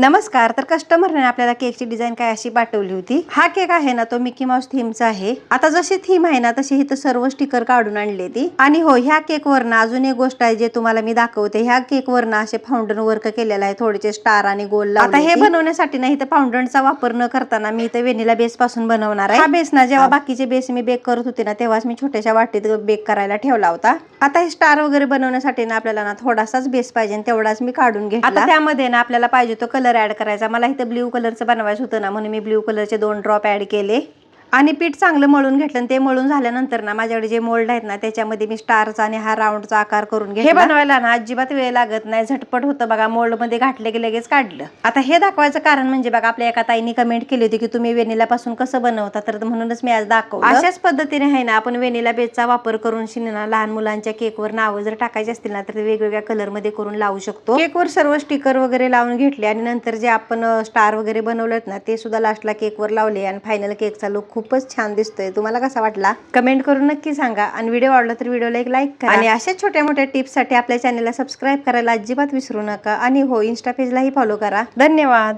नमस्कार तर कस्टमरने आपल्याला केकची डिझाईन काय अशी पाठवली होती? हा केक आहे ना तो मिकी माऊस थीमचा आहे. आता जशी थीम आहे ना तशी इथं सर्व स्टिकर काढून आणली ती. आणि हो ह्या केक वरनं अजून एक गोष्ट आहे जे तुम्हाला मी दाखवते. ह्या केक वरनं असे फाउंडन वर्क केलेला आहे थोडेसे स्टार आणि गोल आता हे बनवण्यासाठी नाही तर फाउंडनचा वापर न करताना मी इथं वेनिला बेस पासून बनवणार आहे. हा बेस ना जेव्हा बाकीचे बेस मी बेक करत होते ना तेव्हाच मी छोट्याशा वाटीत बेक करायला ठेवला होता. आता हे स्टार वगैरे बनवण्यासाठी ना आपल्याला ना थोडासाच बेस पाहिजे तेवढाच मी काढून घेतला. आता त्यामध्ये ना आपल्याला पाहिजे तो कलर ऍड करायचा. मला इथं ब्ल्यू कलरचं बनवायचं होतं ना म्हणून मी ब्ल्यू कलरचे दोन ड्रॉप ॲड केले. आणि पीठ चांगलं मळून घेतलं आणि ते मळून झाल्यानंतर ना माझ्याकडे जे मोल्ड आहेत ना त्याच्यामध्ये मी स्टारचा आणि हा राऊंडचा आकार करून घेतला. हे बनवायला ना अजिबात वेळ लागत नाही. झटपट होतं बघा मोल्डमध्ये घातलं की लगेच काढलं. आता हे दाखवायचं कारण म्हणजे बघा आपल्या एका ताईने कमेंट केली होती की तुम्ही वेनिला पासून कसं बनवता? तर म्हणूनच मी आज दाखवलं. अशाच पद्धतीने आहे ना आपण वेनिला बेसचा वापर करून शिना लहान मुलांच्या केकवर नावं जर टाकायची असतील ना तर ते वेगवेगळ्या कलरमध्ये करून लावू शकतो. केकवर सर्व स्टिकर वगैरे लावून घेतले आणि नंतर जे आपण स्टार वगैरे बनवलेत ना ते सुद्धा लास्टला केकवर लावले आणि फायनल केकचा लुक खूपच छान दिसतोय. तुम्हाला कसा वाटला? कमेंट करून नक्की सांगा. आणि व्हिडिओ आवडला तर व्हिडिओला एक लाईक करा. आणि अशा छोट्या मोठ्या टिप्ससाठी आपल्या चॅनलला सबस्क्राईब करायला अजिबात विसरू नका. आणि हो इन्स्टा पेजलाही फॉलो करा. धन्यवाद.